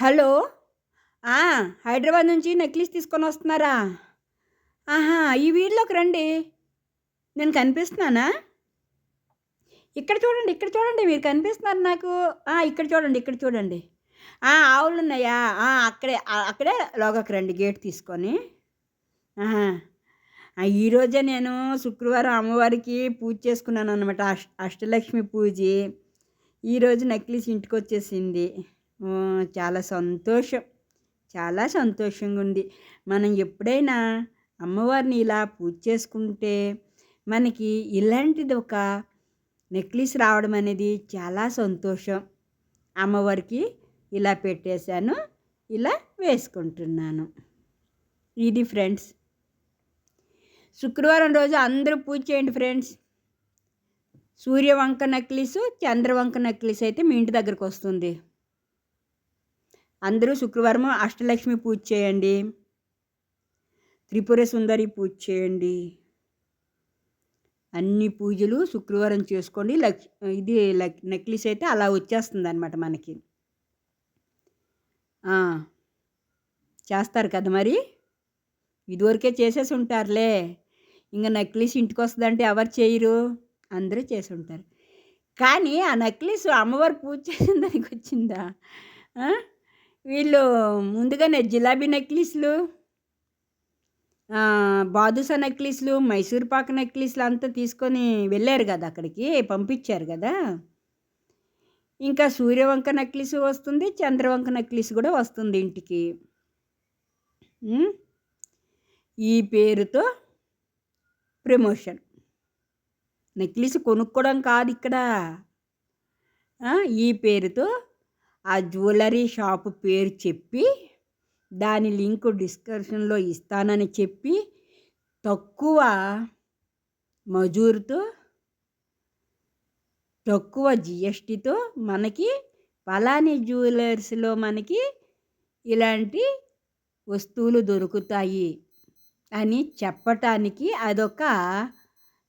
Hello? Hyderabad నుంచి necklace తీసుకొని వస్తున్నారా? ఆహా ఈ వీడిలోకి రండి. నేను కనిపిస్తున్నానా? ఇక్కడ చూడండి ఇక్కడ చూడండి మీరు కనిపిస్తున్నారు నాకు. ఇక్కడ చూడండి ఇక్కడ చూడండి. ఆవులు ఉన్నాయా? అక్కడే అక్కడే లోగకి రండి గేట్ తీసుకొని. ఈరోజే నేను శుక్రవారం అమ్మవారికి పూజ చేసుకున్నాను అనమాట అష్ట అష్టలక్ష్మి పూజ. ఈరోజు నెక్లెస్ ఇంటికి వచ్చేసింది. చాలా సంతోషం. చాలా సంతోషంగా ఉంది మనం ఎప్పుడైనా అమ్మవారిని ఇలా పూజ చేసుకుంటే మనకి ఇలాంటిది ఒక నెక్లెస్ రావడం అనేది చాలా సంతోషం. అమ్మవారికి ఇలా పెట్టేశాను ఇలా వేసుకుంటున్నాను. ఇది ఫ్రెండ్స్. శుక్రవారం రోజు అందరూ పూజ చేయండి ఫ్రెండ్స్. సూర్యవంక నక్లీసు చంద్రవంక నక్లీస్ అయితే మీ ఇంటి దగ్గరకు వస్తుంది అందరూ శుక్రవారం అష్టలక్ష్మి పూజ చేయండి. త్రిపుర సుందరి పూజ చేయండి. అన్ని పూజలు శుక్రవారం చేసుకోండి. లక్ ఇది లక్ నెక్లెస్ అయితే అలా వచ్చేస్తుంది అనమాట మనకి చేస్తారు కదా మరి? ఇదివరకే చేసేసి ఉంటారులే. ఇంకా నెక్లెస్ ఇంటికి వస్తుందంటే ఎవరు చేయరు? అందరూ చేసి ఉంటారు. కానీ ఆ నెక్లెస్ అమ్మవారు పూజ చేసిన దానికి వచ్చిందా? వీళ్ళు ముందుగానే జిలాబీ నెక్లెస్లు బాదుసా బాదుషా నెక్లెస్లు మైసూర్ పాక్ నెక్లెస్లు అంతా తీసుకొని వెళ్ళారు కదా అక్కడికి పంపించారు కదా. ఇంకా సూర్యవంక నెక్లెస్ వస్తుంది చంద్రవంక నెక్లెస్ కూడా వస్తుంది ఇంటికి. ఈ పేరుతో ప్రమోషన్. నెక్లెస్ కొనుక్కోవడం కాదు ఇక్కడ. ఈ పేరుతో ఆ జ్యువెలరీ షాపు పేరు చెప్పి దాని లింక్ డిస్క్రిప్షన్లో ఇస్తానని చెప్పి తక్కువ మజూరుతో తక్కువ జిఎస్టితో మనకి పలాని జ్యువెలర్స్లో మనకి ఇలాంటి వస్తువులు దొరుకుతాయి అని చెప్పటానికి అదొక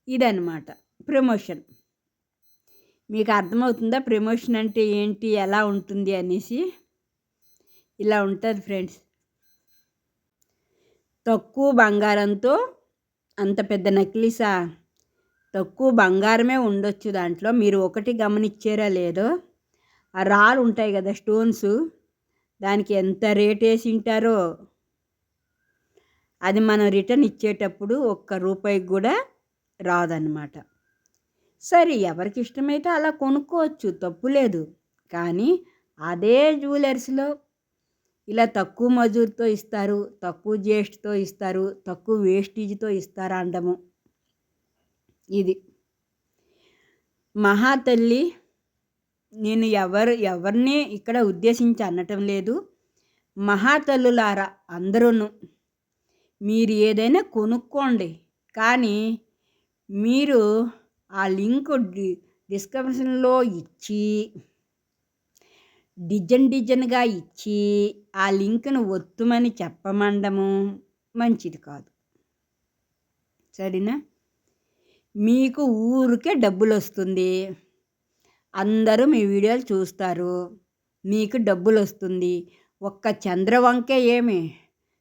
ఇదనమాట ప్రమోషన్. మీకు అర్థమవుతుందా ప్రమోషన్ అంటే ఏంటి? ఎలా ఉంటుంది? అనేసి. ఇలా ఉంటుంది ఫ్రెండ్స్. తక్కువ బంగారంతో అంత పెద్ద నకిలీసా? తక్కువ బంగారమే ఉండొచ్చు దాంట్లో. మీరు ఒకటి గమనించారా లేదో. ఆ రాళ్ళు ఉంటాయి కదా స్టోన్స్. దానికి ఎంత రేట్ వేసి ఉంటారో. అది మనం రిటర్న్ ఇచ్చేటప్పుడు ఒక్క రూపాయికి కూడా రాదన్నమాట. సరే ఎవరికి ఇష్టమైతే అలా కొనుక్కోవచ్చు తప్పు లేదు. కానీ అదే జ్యువెలర్స్లో ఇలా తక్కువ మజూర్తో ఇస్తారు తక్కువ జిఎస్టీతో ఇస్తారు తక్కువ వేస్టేజ్తో ఇస్తారు అండము ఇది. మహాతల్లి నేను ఎవరు ఎవరిని ఇక్కడ ఉద్దేశించి అనటం లేదు. మహాతల్లులారా అందరూను మీరు ఏదైనా కొనుక్కోండి. కానీ మీరు ఆ లింక్ డి డిస్క్రిప్షన్లో ఇచ్చి డిజైన్ డిజైన్గా ఇచ్చి ఆ లింక్ను ఒత్తుమని చెప్పమండము. మంచిది కాదు. సరేనా? మీకు ఊరికే డబ్బులు వస్తుంది అందరూ మీ వీడియోలు చూస్తారు. మీకు డబ్బులు వస్తుంది ఒక్క చంద్రవంకే ఏమి?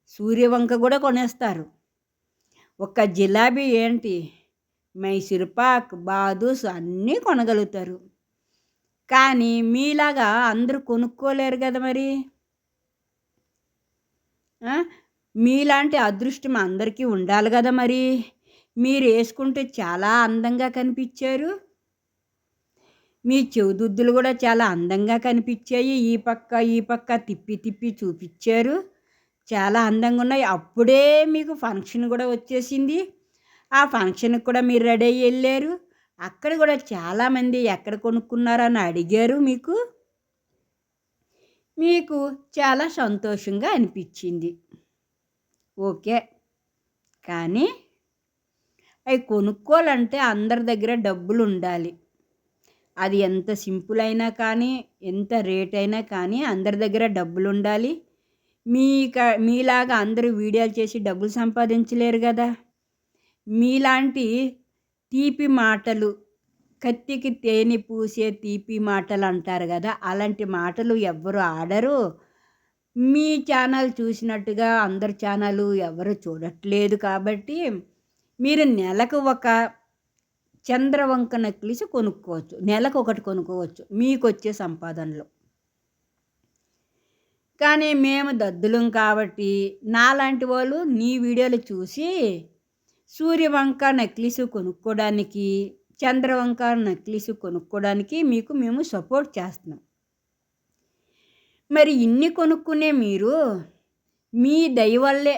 సూర్యవంక కూడా కొనేస్తారు. ఒక్క జిలాబీ ఏంటి? మైసూర్ పాక్ బాదుస్ అన్నీ కొనగలుగుతారు. కానీ మీలాగా అందరూ కొనుక్కోలేరు కదా మరి? మీలాంటి అదృష్టం అందరికీ ఉండాలి కదా మరి? మీరు వేసుకుంటే చాలా అందంగా కనిపించారు. మీ చెవుదుద్దులు కూడా చాలా అందంగా కనిపించాయి. ఈ పక్క ఈ పక్క తిప్పి తిప్పి చూపించారు. చాలా అందంగా ఉన్నాయి. అప్పుడే మీకు ఫంక్షన్ కూడా వచ్చేసింది. ఆ ఫంక్షన్కి కూడా మీరు రెడీ అయ్యి వెళ్ళారు. అక్కడ కూడా చాలామంది ఎక్కడ కొనుక్కున్నారని అడిగారు మీకు. మీకు చాలా సంతోషంగా అనిపించింది. ఓకే. కానీ అవి కొనుక్కోవాలంటే అందరి దగ్గర డబ్బులు ఉండాలి. అది ఎంత సింపుల్ అయినా కానీ ఎంత రేట్ అయినా కానీ అందరి దగ్గర డబ్బులు ఉండాలి. మీ క- మీలాగా అందరూ వీడియోలు చేసి డబ్బులు సంపాదించలేరు కదా. మీలాంటి తీపి మాటలు కత్తికి తేనె పూసే తీపి మాటలు అంటారు కదా అలాంటి మాటలు ఎవ్వరు ఆడరు. మీ ఛానల్ చూసినట్టుగా అందరి ఛానల్ ఎవరు చూడట్లేదు కాబట్టి మీరు నెలకు ఒక చంద్రవంక నెక్లెస్ కొనుక్కోవచ్చు నెలకు ఒకటి కొనుక్కోవచ్చు మీకు వచ్చే సంపాదనలో. కానీ మేము దద్దులం కాబట్టి నాలాంటి వాళ్ళు నీ వీడియోలు చూసి సూర్యవంక నెక్లెస్ కొనుక్కోవడానికి చంద్రవంక నెక్లెస్ కొనుక్కోవడానికి మీకు మేము సపోర్ట్ చేస్తున్నాం. మరి ఇన్ని కొనుక్కునే మీరు మీ దయ వల్లే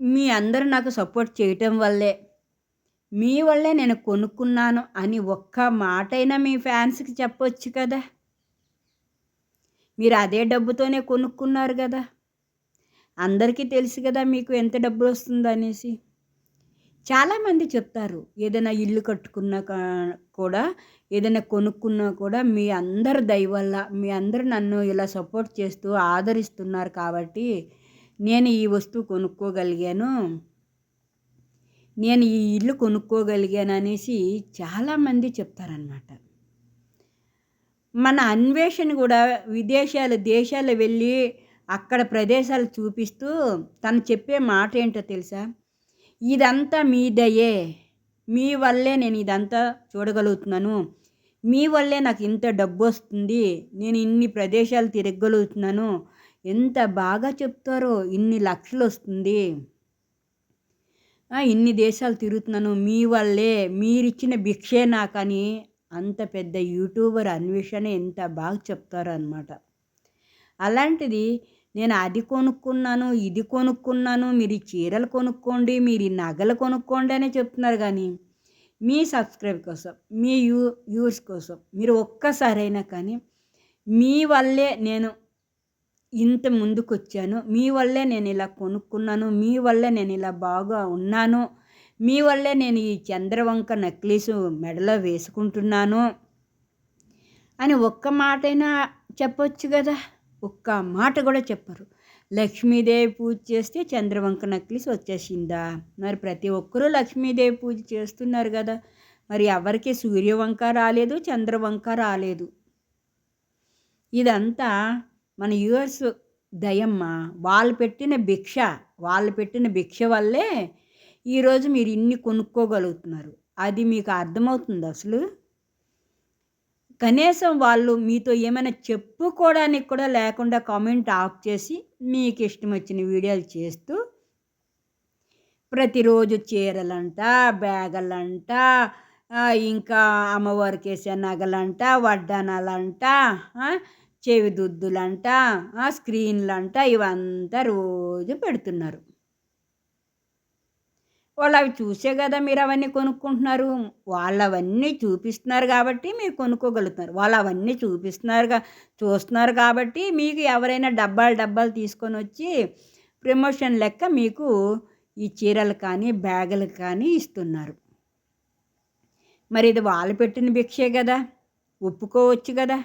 మీ అందరూ నాకు సపోర్ట్ చేయటం వల్లే మీ వల్లే నేను కొనుక్కున్నాను అని ఒక్క మాటైనా మీ ఫ్యాన్స్కి చెప్పొచ్చు కదా? మీరు అదే డబ్బుతోనే కొనుక్కున్నారు కదా? అందరికీ తెలుసు కదా మీకు ఎంత డబ్బు వస్తుందనేసి చాలామంది చెప్తారు. ఏదైనా ఇల్లు కట్టుకున్నా కూడా ఏదైనా కొనుక్కున్నా కూడా మీ అందరి దయవల్ల మీ అందరు నన్ను ఇలా సపోర్ట్ చేస్తూ ఆదరిస్తున్నారు కాబట్టి నేను ఈ వస్తువు కొనుక్కోగలిగాను. నేను ఈ ఇల్లు కొనుక్కోగలిగాను అనేసి చాలామంది చెప్తారనమాట మన అన్వేషణ కూడా విదేశాలు దేశాలు వెళ్ళి అక్కడ ప్రదేశాలు చూపిస్తూ తను చెప్పే మాట ఏంటో తెలుసా? ఇదంతా మీ దయే మీ వల్లే నేను ఇదంతా చూడగలుగుతున్నాను. మీ వల్లే నాకు ఇంత డబ్బు వస్తుంది నేను ఇన్ని ప్రదేశాలు తిరగగలుగుతున్నాను. ఎంత బాగా చెప్తారో ఇన్ని లక్షలు వస్తుంది ఇన్ని దేశాలు తిరుగుతున్నాను. మీ వల్లే మీరిచ్చిన భిక్షే నాకని అంత పెద్ద యూట్యూబర్ అన్వేషణ ఎంత బాగా చెప్తారు అనమాట అలాంటిది నేను అది కొనుక్కున్నాను ఇది కొనుక్కున్నాను మీరు చీరలు కొనుక్కోండి మీరు నగలు కొనుక్కోండి అనే చెప్తున్నారు కానీ మీ సబ్స్క్రైబ్ కోసం మీ యూ యూస్ కోసం మీరు ఒక్కసారైనా కానీ మీ వల్లే నేను ఇంత ముందుకు వచ్చాను మీ వల్లే నేను ఇలా కొనుక్కున్నాను మీ వల్లే నేను ఇలా బాగా ఉన్నాను మీ వల్లే నేను ఈ చంద్రవంక నెక్లెస్ మెడలో వేసుకుంటున్నాను అని ఒక్క మాటైనా చెప్పొచ్చు కదా. ఒక్క మాట కూడా చెప్పరు. లక్ష్మీదేవి పూజ చేస్తే చంద్రవంక నెక్లెస్ వచ్చేసిందా? మరి ప్రతి ఒక్కరూ లక్ష్మీదేవి పూజ చేస్తున్నారు కదా. మరి ఎవరికి సూర్యవంక రాలేదు చంద్రవంక రాలేదు. ఇదంతా మన యూఎస్ దయమ్మ. వాళ్ళు పెట్టిన భిక్ష వాళ్ళు పెట్టిన భిక్ష వల్లే ఈరోజు మీరు ఇన్ని కొనుక్కోగలుగుతున్నారు. అది మీకు అర్థమవుతుంది అసలు? కనీసం వాళ్ళు మీతో ఏమైనా చెప్పుకోవడానికి కూడా లేకుండా కామెంట్ ఆఫ్ చేసి మీకు ఇష్టం వచ్చిన వీడియోలు చేస్తూ ప్రతిరోజు చీరలంట బ్యాగులంట ఇంకా అమ్మవారికి వేసే నగలంట వడ్డానాలంట చెవి దుద్దులంట స్క్రీన్లంట ఇవంతా రోజు పెడుతున్నారు. వాళ్ళు అవి చూసే కదా మీరు అవన్నీ కొనుక్కుంటున్నారు. వాళ్ళు అవన్నీ చూపిస్తున్నారు కాబట్టి మీరు కొనుక్కోగలుగుతున్నారు. వాళ్ళు అవన్నీ చూపిస్తున్నారుగా చూస్తున్నారు కాబట్టి మీకు ఎవరైనా డబ్బాలు డబ్బాలు తీసుకొని వచ్చి ప్రమోషన్ లెక్క మీకు ఈ చీరలు కానీ బ్యాగులు కానీ ఇస్తున్నారు. మరి ఇది వాళ్ళు పెట్టిన భిక్షే కదా. ఒప్పుకోవచ్చు కదా.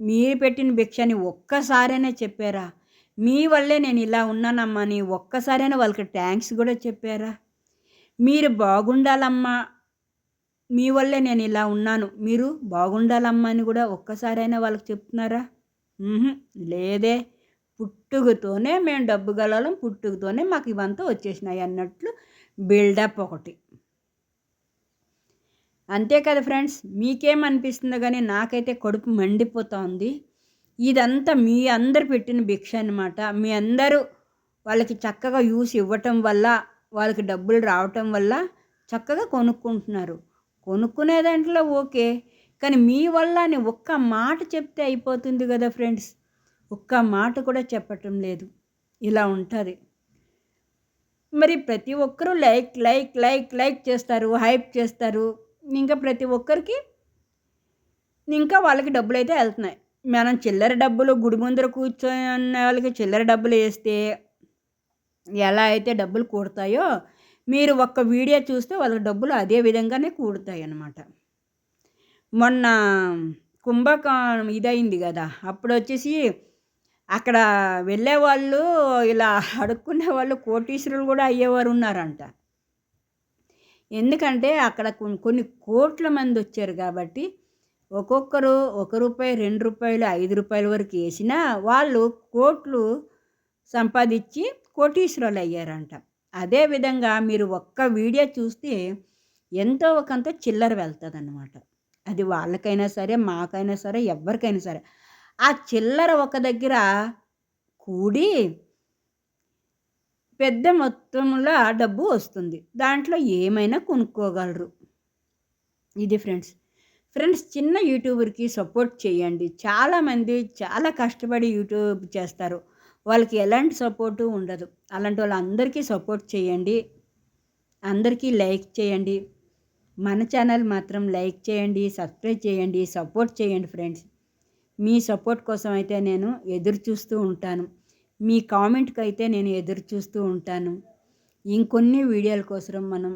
మీరు పెట్టిన భిక్షని ఒక్కసారైనా చెప్పారా? మీ వల్లే నేను ఇలా ఉన్నానమ్మా అని ఒక్కసారైనా వాళ్ళకి ట్యాంక్స్ కూడా చెప్పారా? మీరు బాగుండాలమ్మా. మీ వల్లే నేను ఇలా ఉన్నాను. మీరు బాగుండాలమ్మా అని కూడా ఒక్కసారైనా వాళ్ళకి చెప్తున్నారా? లేదే. పుట్టుకతోనే మేము డబ్బు గలం పుట్టుకతోనే మాకు ఇవంతా వచ్చేసినాయి అన్నట్లు బిల్డప్ ఒకటి. అంతే కదా ఫ్రెండ్స్. మీకేమనిపిస్తుందో కానీ నాకైతే కడుపు మండిపోతుంది ఇదంతా మీ అందరు పెట్టిన భిక్ష అనమాట మీ అందరూ వాళ్ళకి చక్కగా యూస్ ఇవ్వటం వల్ల వాళ్ళకి డబ్బులు రావటం వల్ల చక్కగా కొనుక్కుంటున్నారు. కొనుక్కునే దాంట్లో ఓకే కానీ మీ వల్ల అని ఒక్క మాట చెప్తే అయిపోతుంది కదా ఫ్రెండ్స్. ఒక్క మాట కూడా చెప్పటం లేదు. ఇలా ఉంటుంది. మరి ప్రతి ఒక్కరూ లైక్ లైక్ లైక్ లైక్ చేస్తారు హైప్ చేస్తారు. ఇంకా ప్రతి ఒక్కరికి ఇంకా వాళ్ళకి డబ్బులు అయితే వెళ్తున్నాయి. మనం చిల్లర డబ్బులు గుడి ముందర కూర్చొని వాళ్ళకి చిల్లర డబ్బులు వేస్తే ఎలా అయితే డబ్బులు కూడతాయో మీరు ఒక్క వీడియో చూస్తే వాళ్ళకి డబ్బులు అదే విధంగానే కూడతాయి అన్నమాట మొన్న కుంభకోణం ఇదైంది కదా అప్పుడు వచ్చేసి అక్కడ వెళ్ళే వాళ్ళు ఇలా అడుక్కునే వాళ్ళు కోటీశ్వరులు కూడా అయ్యేవారు ఉన్నారంట. ఎందుకంటే అక్కడ కొన్ని కోట్ల మంది వచ్చారు కాబట్టి ఒక్కొక్కరు ఒక రూపాయి రెండు రూపాయలు ఐదు రూపాయల వరకు వేసినా వాళ్ళు కోట్లు సంపాదించి కోటీశ్వరులు అయ్యారంట అదేవిధంగా మీరు ఒక్క వీడియో చూస్తే ఎంతో ఒకంత చిల్లర వెళ్తుంది అన్నమాట అది వాళ్ళకైనా సరే మాకైనా సరే ఎవరికైనా సరే. ఆ చిల్లర ఒక దగ్గర కూడి పెద్ద మొత్తంలో డబ్బు వస్తుంది. దాంట్లో ఏమైనా కొనుక్కోగలరు. ఇది ఫ్రెండ్స్. ఫ్రెండ్స్ చిన్న యూట్యూబర్కి సపోర్ట్ చేయండి. చాలామంది చాలా కష్టపడి యూట్యూబ్ చేస్తారు. వాళ్ళకి ఎలాంటి సపోర్టు ఉండదు. అలాంటి వాళ్ళందరికీ సపోర్ట్ చేయండి. అందరికీ లైక్ చేయండి. మన ఛానల్ మాత్రం లైక్ చేయండి సబ్స్క్రైబ్ చేయండి సపోర్ట్ చేయండి ఫ్రెండ్స్. మీ సపోర్ట్ కోసం అయితే నేను ఎదురు చూస్తూ ఉంటాను. మీ కామెంట్కి అయితే నేను ఎదురు చూస్తూ ఉంటాను. ఇంకొన్ని వీడియోల కోసం మనం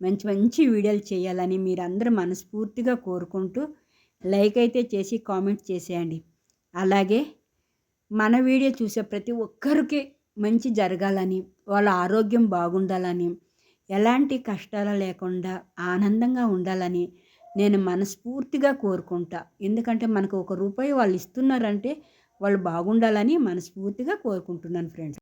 మంచి మంచి వీడియోలు చేయాలని మీరందరూ మనస్ఫూర్తిగా కోరుకుంటూ లైక్ అయితే చేసి కామెంట్ చేసేయండి. అలాగే మన వీడియో చూసే ప్రతి ఒక్కరికి మంచి జరగాలని వాళ్ళ ఆరోగ్యం బాగుండాలని ఎలాంటి కష్టాలు లేకుండా ఆనందంగా ఉండాలని నేను మనస్ఫూర్తిగా కోరుకుంటా. ఎందుకంటే మనకు ఒక రూపాయి వాళ్ళు ఇస్తున్నారంటే వాళ్ళు బాగుండాలని మనస్ఫూర్తిగా కోరుకుంటున్నాను ఫ్రెండ్స్.